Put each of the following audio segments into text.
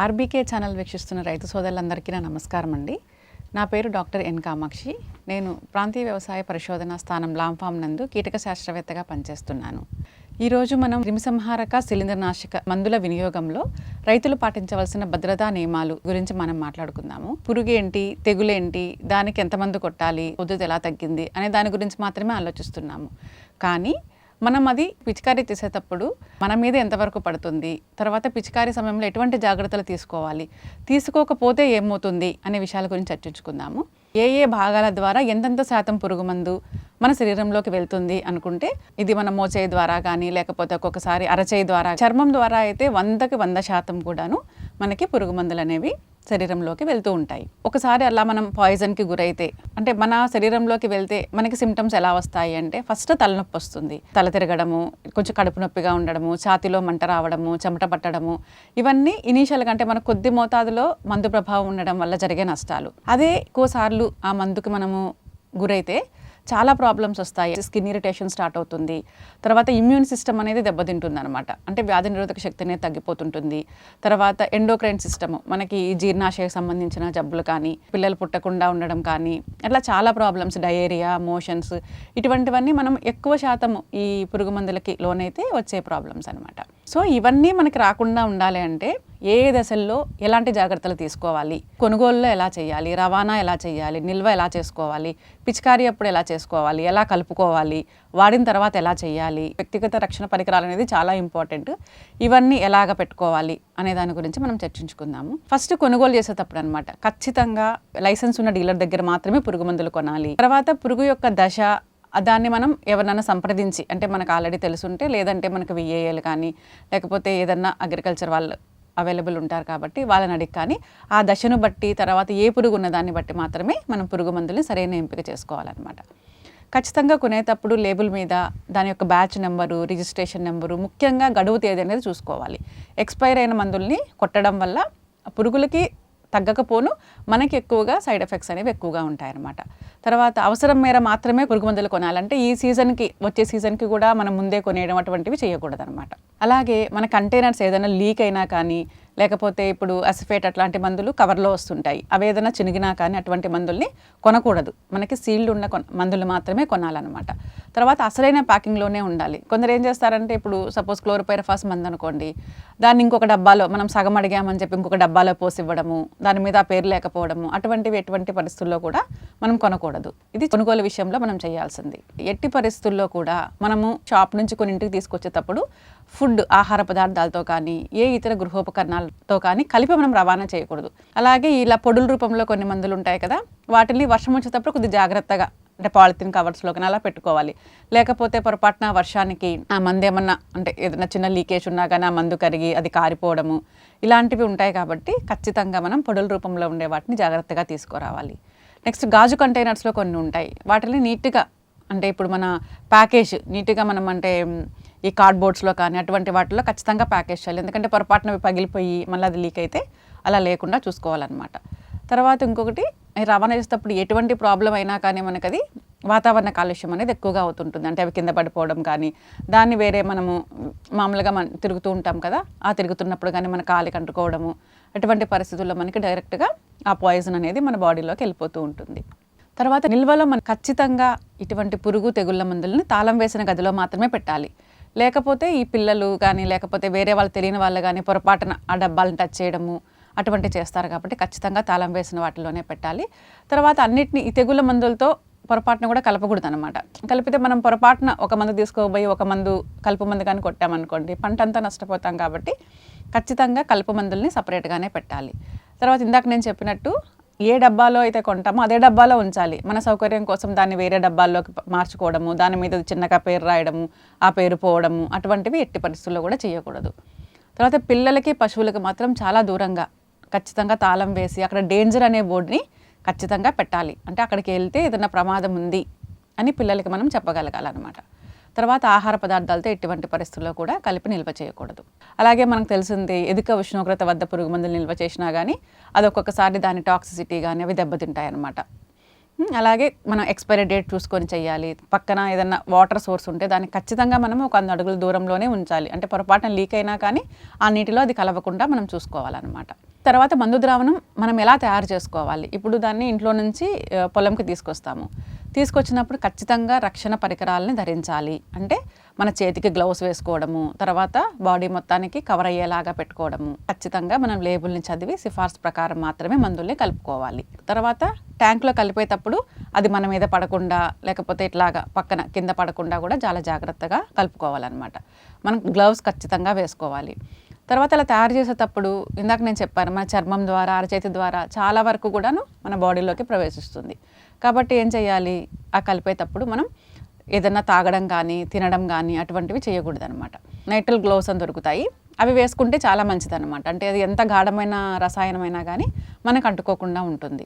RBK channel వీక్షిస్తున్న రైతు సోదరులందరికీ నా నమస్కారం అండి. నా పేరు డాక్టర్ ఎన్ కామాక్షి. నేను ప్రాంతీయ వ్యవసాయ పరిశోధన స్థానం లాంఫామ్ నందు కీటక శాస్త్రవేత్తగా పనిచేస్తున్నాను. ఈరోజు మనం క్రిమిసంహారక శిలీంద్రనాశక మందుల వినియోగంలో రైతులు పాటించవలసిన భద్రతా నియమాలు గురించి మనం మాట్లాడుకుందాము. పురుగేంటి తెగులేంటి దానికి ఎంత మందు కొట్టాలి ఉద్ధృతి ఎలా తగ్గింది అనే దాని గురించి మాత్రమే ఆలోచిస్తున్నాము. కానీ మనం అది పిచికారీ తీసేటప్పుడు మన మీద ఎంతవరకు పడుతుంది? తర్వాత పిచికారీ సమయంలో ఎటువంటి జాగ్రత్తలు తీసుకోవాలి? తీసుకోకపోతే ఏమవుతుంది? అనే విషయాల గురించి చర్చించుకుందాము. ఏ ఏ భాగాల ద్వారా ఎంతెంత శాతం పురుగు మందు మన శరీరంలోకి వెళ్తుంది అనుకుంటే ఇది మన మోచేయి ద్వారా కానీ లేకపోతే ఒక్కొక్కసారి అరచేయి ద్వారా చర్మం ద్వారా అయితే వందకి వంద శాతం కూడాను మనకి పురుగు మందులు అనేవి శరీరంలోకి వెళ్తూ ఉంటాయి. ఒకసారి అలా మనం పాయిజన్కి గురైతే అంటే మన శరీరంలోకి వెళ్తే మనకి సిమ్టమ్స్ ఎలా వస్తాయి అంటే ఫస్ట్ తలనొప్పి వస్తుంది. తల తిరగడము కొంచెం కడుపు నొప్పిగా ఉండడము ఛాతిలో మంట రావడము చెమట పట్టడము ఇవన్నీ ఇనీషియల్గా అంటే మన కొద్ది మోతాదులో మందు ప్రభావం ఉండడం వల్ల జరిగే నష్టాలు. అదే ఎక్కువసార్లు ఆ మందుకి మనము గురైతే చాలా ప్రాబ్లమ్స్ వస్తాయి. స్కిన్ ఇరిటేషన్ స్టార్ట్ అవుతుంది. తర్వాత ఇమ్యూన్ సిస్టమ్ అనేది దెబ్బతింటుంది అనమాట అంటే వ్యాధి నిరోధక శక్తి అనేది తగ్గిపోతుంటుంది. తర్వాత ఎండోక్రైన్ సిస్టమ్ మనకి జీర్ణాశయ జీర్ణాశయకు సంబంధించిన జబ్బులు కానీ పిల్లలు పుట్టకుండా ఉండడం కానీ అట్లా చాలా ప్రాబ్లమ్స్ డయేరియా మోషన్స్ ఇటువంటివన్నీ మనం ఎక్కువ శాతం ఈ పురుగు మందులకి లోనైతే వచ్చే ప్రాబ్లమ్స్ అనమాట సో ఇవన్నీ మనకి రాకుండా ఉండాలి అంటే ఏ దశల్లో ఎలాంటి జాగ్రత్తలు తీసుకోవాలి? కొనుగోలులో ఎలా చేయాలి? రవాణా ఎలా చేయాలి? నిల్వ ఎలా చేసుకోవాలి? పిచికారీ అప్పుడు ఎలా చేసుకోవాలి? ఎలా కలుపుకోవాలి? వాడిన తర్వాత ఎలా చేయాలి? వ్యక్తిగత రక్షణ పరికరాలు అనేది చాలా ఇంపార్టెంట్. ఇవన్నీ ఎలాగ పెట్టుకోవాలి అనే దాని గురించి మనం చర్చించుకుందాము. ఫస్ట్ కొనుగోలు చేసేటప్పుడు అనమాట ఖచ్చితంగా లైసెన్స్ ఉన్న డీలర్ దగ్గర మాత్రమే పురుగు మందులు కొనాలి. తర్వాత పురుగు యొక్క దశ దాన్ని మనం ఎవరినైనా సంప్రదించి అంటే మనకు ఆల్రెడీ తెలుసుంటే లేదంటే మనకు విఏఏలు కానీ లేకపోతే ఏదన్నా అగ్రికల్చర్ వాళ్ళు అవైలబుల్ ఉంటారు కాబట్టి వాళ్ళని అడిగి కానీ ఆ దశను బట్టి తర్వాత ఏ పురుగు ఉన్న దాన్ని బట్టి మాత్రమే మనం పురుగు మందుల్ని సరైన ఎంపిక చేసుకోవాలన్నమాట. ఖచ్చితంగా కొనేటప్పుడు లేబుల్ మీద దాని యొక్క బ్యాచ్ నెంబరు రిజిస్ట్రేషన్ నెంబరు ముఖ్యంగా గడువు తేదీ అనేది చూసుకోవాలి. ఎక్స్పైర్ అయిన మందుల్ని కొట్టడం వల్ల పురుగులకి తగ్గకపోను మనకి ఎక్కువగా సైడ్ ఎఫెక్ట్స్ అనేవి ఎక్కువగా ఉంటాయన్నమాట. తర్వాత అవసరం మేర మాత్రమే పురుగు మందులు కొనాలంటే ఈ సీజన్కి వచ్చే సీజన్కి కూడా మనం ముందే కొనేయడం అటువంటివి చేయకూడదు అనమాట అలాగే మన కంటైనర్స్ ఏదైనా లీక్ అయినా కానీ లేకపోతే ఇప్పుడు అసిఫేట్ అట్లాంటి మందులు కవర్లో వస్తుంటాయి. అవి ఏదైనా చినిగినా కానీ అటువంటి మందుల్ని కొనకూడదు. మనకి సీల్డ్ ఉన్న కొన మందులు మాత్రమే కొనాలన్నమాట. తర్వాత అసలైన ప్యాకింగ్లోనే ఉండాలి. కొందరు ఏం చేస్తారంటే ఇప్పుడు సపోజ్ క్లోరోపైరఫాస్ మందు అనుకోండి. దాన్ని ఇంకొక డబ్బాలో మనం సగం అడిగామని చెప్పి ఇంకొక డబ్బాలో పోసి ఇవ్వడము దాని మీద పేరు లేకపోవడము అటువంటివి ఎటువంటి పరిస్థితుల్లో కూడా మనం కొనకూడదు. ఇది కొనుగోలు విషయంలో మనం చేయాల్సింది. ఎట్టి పరిస్థితుల్లో కూడా మనము షాప్ నుంచి కొన్ని ఇంటికి తీసుకొచ్చేటప్పుడు ఫుడ్ ఆహార పదార్థాలతో కానీ ఏ ఇతర గృహోపకరణాలతో కానీ కలిపి మనం రవాణా చేయకూడదు. అలాగే ఇలా పొడుల రూపంలో కొన్ని మందులు ఉంటాయి కదా వాటిని వర్షం వచ్చేటప్పుడు కొద్దిగా జాగ్రత్తగా అంటే పాలిథిన్ కవర్స్లో కానీ అలా పెట్టుకోవాలి. లేకపోతే పొరపాటున వర్షానికి ఆ మందు ఏమన్నా అంటే ఏదైనా చిన్న లీకేజ్ ఉన్నా కానీ ఆ మందు కరిగి అది కారిపోవడము ఇలాంటివి ఉంటాయి కాబట్టి ఖచ్చితంగా మనం పొడుల రూపంలో ఉండే వాటిని జాగ్రత్తగా తీసుకురావాలి. నెక్స్ట్ గాజు కంటైనర్స్లో కొన్ని ఉంటాయి. వాటిని నీట్గా అంటే ఇప్పుడు మన ప్యాకేజ్ నీట్గా మనం అంటే ఈ కార్డ్బోర్డ్స్లో కానీ అటువంటి వాటిలో ఖచ్చితంగా ప్యాకేజ్ చేయాలి. ఎందుకంటే పొరపాటున అవి పగిలిపోయి మళ్ళీ అది లీక్ అయితే అలా లేకుండా చూసుకోవాలన్నమాట. తర్వాత ఇంకొకటి రవాణా చేసేటప్పుడు ఎటువంటి ప్రాబ్లం అయినా కానీ మనకు అది వాతావరణ కాలుష్యం అనేది ఎక్కువగా అవుతుంటుంది. అంటే అవి కింద పడిపోవడం కానీ దాన్ని వేరే మనము మామూలుగా మనం తిరుగుతూ ఉంటాం కదా ఆ తిరుగుతున్నప్పుడు కానీ మన కాలికి అంటుకోవడము అటువంటి పరిస్థితుల్లో మనకి డైరెక్ట్గా ఆ పాయిజన్ అనేది మన బాడీలోకి వెళ్ళిపోతూ ఉంటుంది. తర్వాత నిల్వలో మనం ఖచ్చితంగా ఇటువంటి పురుగు తెగుళ్ళ మందులను తాళం వేసిన గదిలో మాత్రమే పెట్టాలి. లేకపోతే ఈ పిల్లలు కానీ లేకపోతే వేరే వాళ్ళు తెలియని వాళ్ళు కానీ పొరపాటున ఆ డబ్బాలను టచ్ చేయడము అటువంటి చేస్తారు కాబట్టి ఖచ్చితంగా తాళం వేసిన వాటిలోనే పెట్టాలి. తర్వాత అన్నిటిని ఈ తెగుళ్ళ మందులతో పొరపాటున కూడా కలపకూడదు అనమాట కలిపితే మనం పొరపాటున ఒక మందు తీసుకోబోయి ఒక మందు కలుపు మందు కానీ కొట్టామనుకోండి పంట అంతా నష్టపోతాం కాబట్టి ఖచ్చితంగా కలుపు మందుల్ని సపరేట్గానే పెట్టాలి. తర్వాత ఇందాక నేను చెప్పినట్టు ఏ డబ్బాలో అయితే కొంటామో అదే డబ్బాలో ఉంచాలి. మన సౌకర్యం కోసం దాన్ని వేరే డబ్బాల్లోకి మార్చుకోవడము దాని మీద చిన్నగా పేరు రాయడము ఆ పేరు పోవడము అటువంటివి ఎట్టి పరిస్థితుల్లో కూడా చేయకూడదు. తర్వాత పిల్లలకి పశువులకి మాత్రం చాలా దూరంగా ఖచ్చితంగా తాళం వేసి అక్కడ డేంజర్ అనే బోర్డుని ఖచ్చితంగా పెట్టాలి. అంటే అక్కడికి వెళ్తే ఏదైనా ప్రమాదం ఉంది అని పిల్లలకి మనం చెప్పగలగాలన్నమాట. తర్వాత ఆహార పదార్థాలతో ఎటువంటి పరిస్థితుల్లో కూడా కలిపి నిల్వ చేయకూడదు. అలాగే మనకు తెలిసింది ఎదుక ఉష్ణోగ్రత వద్ద పురుగు మందులు నిల్వ చేసినా కానీ అది ఒక్కొక్కసారి దాని టాక్సిసిటీ కానీ అవి దెబ్బతింటాయన్నమాట. అలాగే మనం ఎక్స్పైరీ డేట్ చూసుకొని చేయాలి పక్కన ఏదైనా వాటర్ సోర్స్ ఉంటే దాన్ని ఖచ్చితంగా మనం ఒక వంద అడుగుల దూరంలోనే ఉంచాలి. అంటే పొరపాటున లీక్ అయినా కానీ ఆ నీటిలో అది కలవకుండా మనం చూసుకోవాలన్నమాట. తర్వాత మందు ద్రావణం మనం ఎలా తయారు చేసుకోవాలి? ఇప్పుడు దాన్ని ఇంట్లో నుంచి పొలంకి తీసుకొస్తాము. తీసుకొచ్చినప్పుడు ఖచ్చితంగా రక్షణ పరికరాలని ధరించాలి. అంటే మన చేతికి గ్లౌస్ వేసుకోవడము తర్వాత బాడీ మొత్తానికి కవర్ అయ్యేలాగా పెట్టుకోవడము. ఖచ్చితంగా మనం లేబుల్ని చదివి సిఫార్సు ప్రకారం మాత్రమే మందుల్ని కలుపుకోవాలి. తర్వాత ట్యాంక్లో కలిపేటప్పుడు అది మన మీద పడకుండా లేకపోతే ఇట్లాగా పక్కన కింద పడకుండా కూడా చాలా జాగ్రత్తగా కలుపుకోవాలన్నమాట. మనం గ్లౌస్ ఖచ్చితంగా వేసుకోవాలి. తర్వాత అలా తయారు చేసేటప్పుడు ఇందాక నేను చెప్పాను మన చర్మం ద్వారా అరచేతి ద్వారా చాలా వరకు కూడాను మన బాడీలోకి ప్రవేశిస్తుంది. కాబట్టి ఏం చేయాలి ఆ కలిపేటప్పుడు మనం ఏదన్నా తాగడం కానీ తినడం కానీ అటువంటివి చేయకూడదు అనమాట నైట్రల్ గ్లోవ్స్ అని దొరుకుతాయి. అవి వేసుకుంటే చాలా మంచిది అనమాట అంటే అది ఎంత గాఢమైన రసాయనమైనా కానీ మనకు అంటుకోకుండా ఉంటుంది.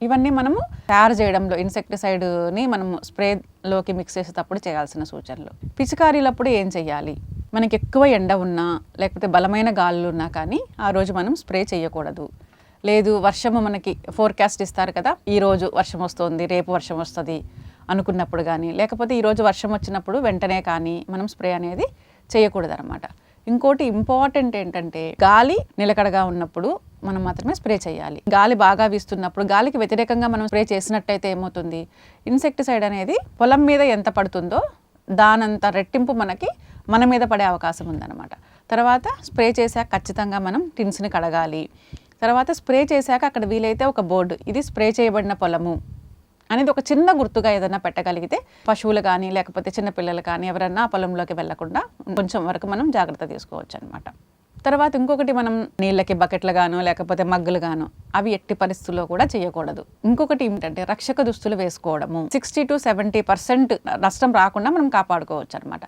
ఇవన్నీ మనము తయారు చేయడంలో ఇన్సెక్టిసైడ్ని మనము స్ప్రేలోకి మిక్స్ చేసేటప్పుడు చేయాల్సిన సూచనలు. పిచికారీలప్పుడు ఏం చేయాలి మనకి ఎక్కువ ఎండ ఉన్నా లేకపోతే బలమైన గాలులు ఉన్నా కానీ ఆ రోజు మనం స్ప్రే చేయకూడదు లేదు వర్షము మనకి ఫోర్కాస్ట్ ఇస్తారు కదా ఈరోజు వర్షం వస్తుంది రేపు వర్షం వస్తుంది అనుకున్నప్పుడు కానీ లేకపోతే ఈరోజు వర్షం వచ్చినప్పుడు వెంటనే కానీ మనం స్ప్రే అనేది చేయకూడదు అనమాట ఇంకోటి ఇంపార్టెంట్ ఏంటంటే గాలి నిలకడగా ఉన్నప్పుడు మనం మాత్రమే స్ప్రే చేయాలి. గాలి బాగా వీస్తున్నప్పుడు గాలికి వ్యతిరేకంగా మనం స్ప్రే చేసినట్టయితే ఏమవుతుంది? ఇన్సెక్టిసైడ్ అనేది పొలం మీద ఎంత పడుతుందో దానంత రెట్టింపు మనకి మన మీద పడే అవకాశం ఉందన్నమాట. తర్వాత స్ప్రే చేశాక ఖచ్చితంగా మనం టిన్స్ని కడగాలి. తర్వాత స్ప్రే చేశాక అక్కడ వీలైతే ఒక బోర్డు ఇది స్ప్రే చేయబడిన పొలము అనేది ఒక చిన్న గుర్తుగా ఏదైనా పెట్టగలిగితే పశువులు కానీ లేకపోతే చిన్న పిల్లలు కానీ ఎవరన్నా ఆ పొలంలోకి వెళ్ళకుండా కొంచెం వరకు మనం జాగ్రత్త తీసుకోవచ్చు అనమాట తర్వాత ఇంకొకటి మనం నీళ్ళకి బకెట్లు గాను లేకపోతే మగ్గులు గాను అవి ఎట్టి పరిస్థితుల్లో కూడా చేయకూడదు. ఇంకొకటి ఏమిటంటే రక్షక దుస్తులు వేసుకోవడము. సిక్స్టీ టు సెవెంటీ పర్సెంట్ నష్టం రాకుండా మనం కాపాడుకోవచ్చు అనమాట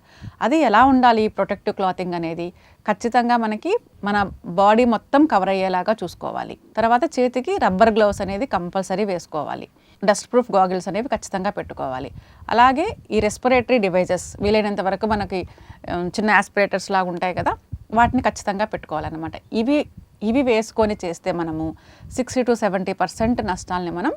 అది ఎలా ఉండాలి ప్రొటెక్టివ్ క్లాతింగ్ అనేది? ఖచ్చితంగా మనకి మన బాడీ మొత్తం కవర్ అయ్యేలాగా చూసుకోవాలి. తర్వాత చేతికి రబ్బర్ గ్లౌస్ అనేది కంపల్సరీ వేసుకోవాలి. డస్ట్ ప్రూఫ్ గాగిల్స్ అనేవి ఖచ్చితంగా పెట్టుకోవాలి. అలాగే ఈ రెస్పిరేటరీ డివైజెస్ వీలైనంత వరకు మనకి చిన్న ఆస్పిరేటర్స్ లాగా ఉంటాయి కదా వాటిని ఖచ్చితంగా పెట్టుకోవాలన్నమాట. ఇవి ఇవి వేసుకొని చేస్తే మనము సిక్స్టీ టు సెవెంటీ పర్సెంట్ నష్టాలని మనం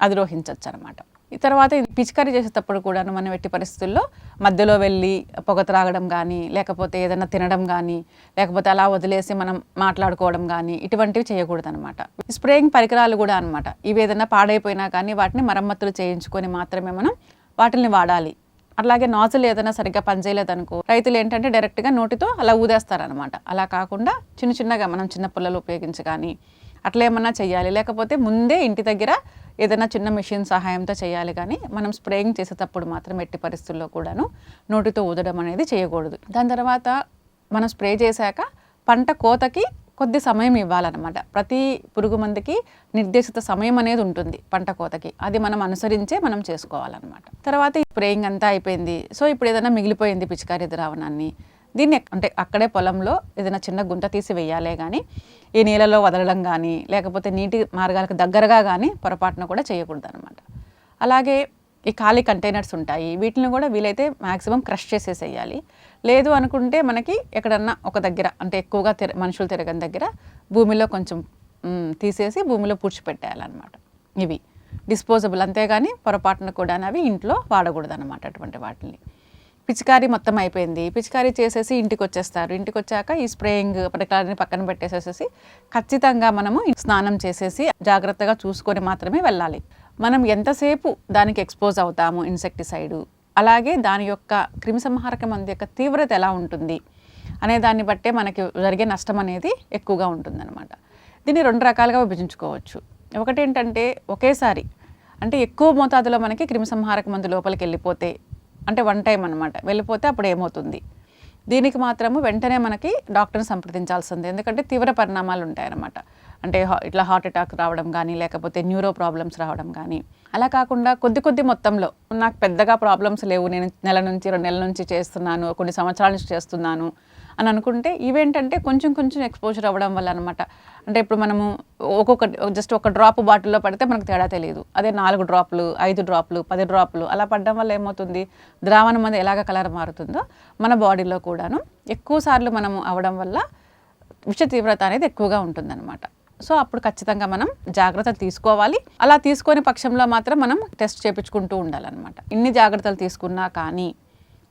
అధిరోహించవచ్చు అనమాట ఈ తర్వాత ఇది పిచికారీ చేసేటప్పుడు కూడాను మనం ఎట్టి పరిస్థితుల్లో మధ్యలో వెళ్ళి పొగ త్రాగడం కానీ లేకపోతే ఏదైనా తినడం కానీ లేకపోతే అలా వదిలేసి మనం మాట్లాడుకోవడం కానీ ఇటువంటివి చేయకూడదు అనమాట స్ప్రేయింగ్ పరికరాలు కూడా అనమాట ఇవి ఏదైనా పాడైపోయినా కానీ వాటిని మరమ్మతులు చేయించుకొని మాత్రమే మనం వాటిని వాడాలి. అలాగే నాజులు ఏదైనా సరిగ్గా పనిచేయలేదనుకో రైతులు ఏంటంటే డైరెక్ట్గా నోటితో అలా ఊదేస్తారనమాట అలా కాకుండా చిన్న చిన్నగా మనం చిన్న పుల్లలు ఉపయోగించి కానీ అట్లా ఏమన్నా చేయాలి లేకపోతే ముందే ఇంటి దగ్గర ఏదైనా చిన్న మిషన్ సహాయంతో చేయాలి కానీ మనం స్ప్రేయింగ్ చేసేటప్పుడు మాత్రం ఎట్టి పరిస్థితుల్లో కూడాను నోటితో ఊదడం అనేది చేయకూడదు. దాని తర్వాత మనం స్ప్రే చేశాక పంట కోతకి కొద్ది సమయం ఇవ్వాలన్నమాట. ప్రతి పురుగు మందుకి నిర్దేశిత సమయం అనేది ఉంటుంది పంట కోతకి. అది మనం అనుసరించే మనం చేసుకోవాలన్నమాట. తర్వాత ఈ స్ప్రేయింగ్ అంతా అయిపోయింది. సో ఇప్పుడు ఏదైనా మిగిలిపోయింది పిచికారి ద్రావణాన్ని. దీన్ని అంటే అక్కడే పొలంలో ఏదైనా చిన్న గుంట తీసి వేయాలే కానీ ఈ నీళ్ళలో వదలడం కానీ లేకపోతే నీటి మార్గాలకు దగ్గరగా కానీ పొరపాటున కూడా చేయకూడదు అనమాట అలాగే ఈ ఖాళీ కంటైనర్స్ ఉంటాయి. వీటిని కూడా వీలైతే మ్యాక్సిమం క్రష్ చేసేసేయాలి. లేదు అనుకుంటే మనకి ఎక్కడన్నా ఒక దగ్గర అంటే ఎక్కువగా తిర మనుషులు తిరగని దగ్గర భూమిలో కొంచెం తీసేసి భూమిలో పూడ్చిపెట్టేయాలన్నమాట. ఇవి డిస్పోజబుల్ అంతేగాని పొరపాటున కూడా అవి ఇంట్లో వాడకూడదు అనమాట అటువంటి వాటిని. పిచికారీ మొత్తం అయిపోయింది. పిచికారీ చేసేసి ఇంటికి వచ్చేస్తారు ఇంటికి వచ్చాక ఈ స్ప్రేయింగ్ పరికరాన్ని పక్కన పెట్టేసేసి ఖచ్చితంగా మనము స్నానం చేసేసి జాగ్రత్తగా చూసుకొని మాత్రమే వెళ్ళాలి. మనం ఎంతసేపు దానికి ఎక్స్పోజ్ అవుతాము ఇన్సెక్టిసైడ్ అలాగే దాని యొక్క క్రిమిసంహారక మందు యొక్క తీవ్రత ఎలా ఉంటుంది అనే దాన్ని బట్టే మనకి జరిగే నష్టం అనేది ఎక్కువగా ఉంటుందన్నమాట. దీన్ని రెండు రకాలుగా విభజించుకోవచ్చు. ఒకటేంటంటే ఒకేసారి అంటే ఎక్కువ మోతాదులో మనకి క్రిమిసంహారక మందు లోపలికి వెళ్ళిపోతే అంటే వన్ టైం అనమాట వెళ్ళిపోతే అప్పుడు ఏమవుతుంది? దీనికి మాత్రము వెంటనే మనకి డాక్టర్ని సంప్రదించాల్సింది ఎందుకంటే తీవ్ర పరిణామాలు ఉంటాయన్నమాట. అంటే హా- ఇట్లా హార్ట్ అటాక్ రావడం కానీ లేకపోతే న్యూరో ప్రాబ్లమ్స్ రావడం కానీ అలా కాకుండా కొద్ది కొద్ది మొత్తంలో నాకు పెద్దగా ప్రాబ్లమ్స్ లేవు. నేను నెల నుంచి రెండు నెలల నుంచి చేస్తున్నాను కొన్ని సంవత్సరాల నుంచి చేస్తున్నాను అని అనుకుంటే ఇవేంటంటే కొంచెం కొంచెం ఎక్స్పోజర్ అవ్వడం వల్ల అనమాట అంటే ఇప్పుడు మనము ఒక్కొక్క జస్ట్ ఒక డ్రాప్ బాటిల్లో పడితే మనకు తేడా తెలియదు. అదే నాలుగు డ్రాప్లు ఐదు డ్రాప్లు పది డ్రాప్లు అలా పడడం వల్ల ఏమవుతుంది? ద్రావణం అనేది ఎలాగ కలర్ మారుతుందో మన బాడీలో కూడాను ఎక్కువ సార్లు మనము అవడం వల్ల విష తీవ్రత అనేది ఎక్కువగా ఉంటుందన్నమాట. సో అప్పుడు ఖచ్చితంగా మనం జాగ్రత్తలు తీసుకోవాలి. అలా తీసుకొని పక్షంలో మాత్రం మనం టెస్ట్ చేయించుకుంటూ ఉండాలన్నమాట. ఇన్ని జాగ్రత్తలు తీసుకున్నా కానీ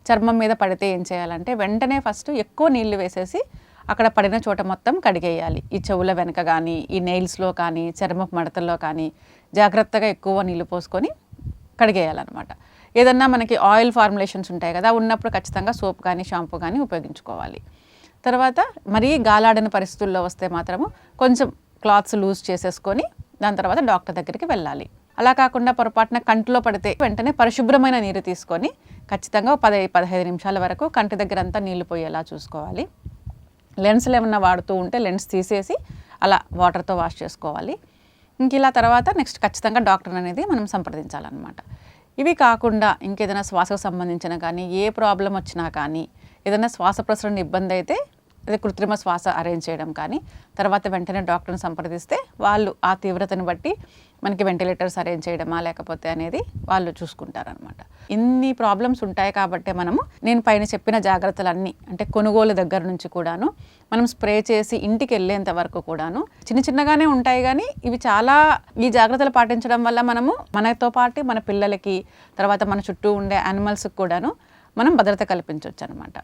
చర్మం మీద పడితే ఏం చేయాలంటే వెంటనే ఫస్ట్ ఎక్కువ నీళ్ళు వేసేసి అక్కడ పడిన చోట మొత్తం కడిగేయాలి. ఈ చెవుల వెనక కానీ ఈ నెయిల్స్లో కానీ చర్మపు మడతల్లో కానీ జాగ్రత్తగా ఎక్కువ నీళ్ళు పోసుకొని కడిగేయాలన్నమాట. ఏదన్నా మనకి ఆయిల్ ఫార్ములేషన్స్ ఉంటాయి కదా ఉన్నప్పుడు ఖచ్చితంగా సోప్ కానీ షాంపూ కానీ ఉపయోగించుకోవాలి. తర్వాత మరీ గాలాడని పరిస్థితుల్లో వస్తే మాత్రము కొంచెం క్లాత్స్ లూజ్ చేసేసుకొని దాని తర్వాత డాక్టర్ దగ్గరికి వెళ్ళాలి. అలా కాకుండా పొరపాటున కంటిలో పడితే వెంటనే పరిశుభ్రమైన నీరు తీసుకొని ఖచ్చితంగా పది పదహైదు నిమిషాల వరకు కంటి దగ్గర అంతా నీళ్ళు పోయేలా చూసుకోవాలి. లెన్స్లు ఏమన్నా వాడుతూ ఉంటే లెన్స్ తీసేసి అలా వాటర్తో వాష్ చేసుకోవాలి. ఇంక ఇలా తర్వాత నెక్స్ట్ ఖచ్చితంగా డాక్టర్ అనేది మనం సంప్రదించాలన్నమాట. ఇవి కాకుండా ఇంకేదైనా శ్వాసకు సంబంధించిన కానీ ఏ ప్రాబ్లం వచ్చినా కానీ ఏదైనా శ్వాస ప్రసరణ ఇబ్బంది అయితే అదే కృత్రిమ శ్వాస అరేంజ్ చేయడం కానీ తర్వాత వెంటనే డాక్టర్ని సంప్రదిస్తే వాళ్ళు ఆ తీవ్రతను బట్టి మనకి వెంటిలేటర్స్ అరేంజ్ చేయడమా లేకపోతే అనేది వాళ్ళు చూసుకుంటారనమాట ఇన్ని ప్రాబ్లమ్స్ ఉంటాయి కాబట్టి మనము నేను పైన చెప్పిన జాగ్రత్తలన్నీ అంటే కొనుగోలు దగ్గర నుంచి కూడాను మనం స్ప్రే చేసి ఇంటికి వెళ్ళేంత వరకు కూడాను చిన్న చిన్నగానే ఉంటాయి కానీ ఇవి చాలా ఈ జాగ్రత్తలు పాటించడం వల్ల మనము మనతో పాటు మన పిల్లలకి తర్వాత మన చుట్టూ ఉండే యానిమల్స్కి కూడాను మనం భద్రత కల్పించవచ్చు అనమాట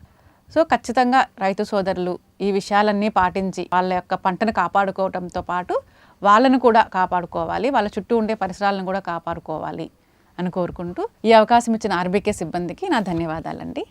సో ఖచ్చితంగా రైతు సోదరులు ఈ విషయాలన్నీ పాటించి వాళ్ళ యొక్క పంటను కాపాడుకోవడంతో పాటు వాళ్ళను కూడా కాపాడుకోవాలి వాళ్ళ చుట్టూ ఉండే పరిసరాలను కూడా కాపాడుకోవాలి అని కోరుకుంటూ ఈ అవకాశం ఇచ్చిన ఆర్బీకే సిబ్బందికి నా ధన్యవాదాలండి.